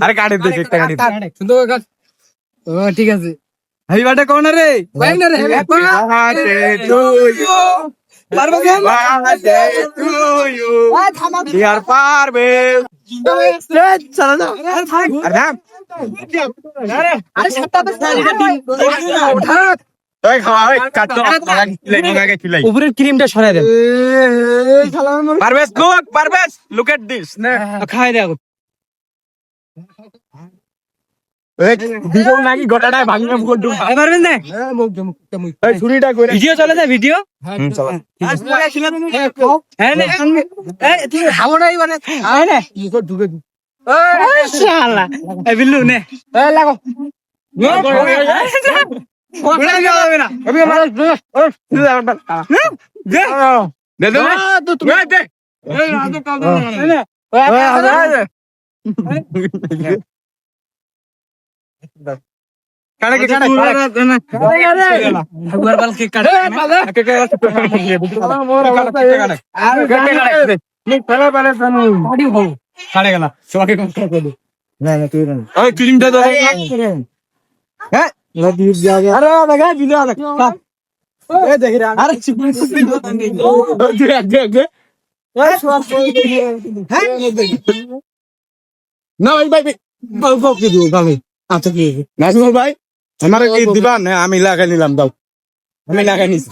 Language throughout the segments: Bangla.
আরে কাটে দে কেকটা কাটে দে। সুন্দর করে কাট। ও, ঠিক আছে হ্যাপি বার্থডে কোন রে বাইক না রে, happy বার্থডে টু ইউ পারবো কেন? বার্থডে টু ইউ ডিয়ার পারবে চলো না আরে থাম। আরে সাতটা তো সাড়ে সাতটা। ওঠা। ওই উপরের ক্রিমটা সরাই দেন। Parvesh look Parvesh look at this খাই দেখ এই ভিডিও নাকি গোটাটাই ভাঙিয়ে মুখ ডুব খাই পারবেন না। এই ছুরিটা কইরা ভিডিও চলে ভিডিও? চলো। হ্যাঁ নে এই তুই হাওড়া এবারে। হ্যাঁ নে। ঢুকে শালা। এই বিল্লু নে। এই লাগো। গোড়া গেল। হবে না না ক্রিমটা দাও হ্যাঁ? না ভাই ভাই আচ্ছা কি? নাজমুল ভাই। আমার কি দিবা? না আমি লাগাই নিলাম দাও। আমি লাগাই নিছি।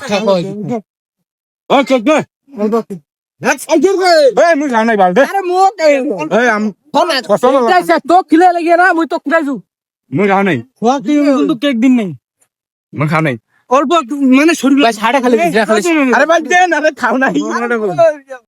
ওকে ওকে মুই নাই বাল দে। আরে মোক কষ্ট তো খিলে লাগে না মুই তো খিলাইছু। মুই খাও নাই। কিন্তু কেক দিন নাই মই? খাও নাই। অল্প মানে শরীর সাড়ে খালি খালি। আরে ভাই দেন আরে খাও নাই।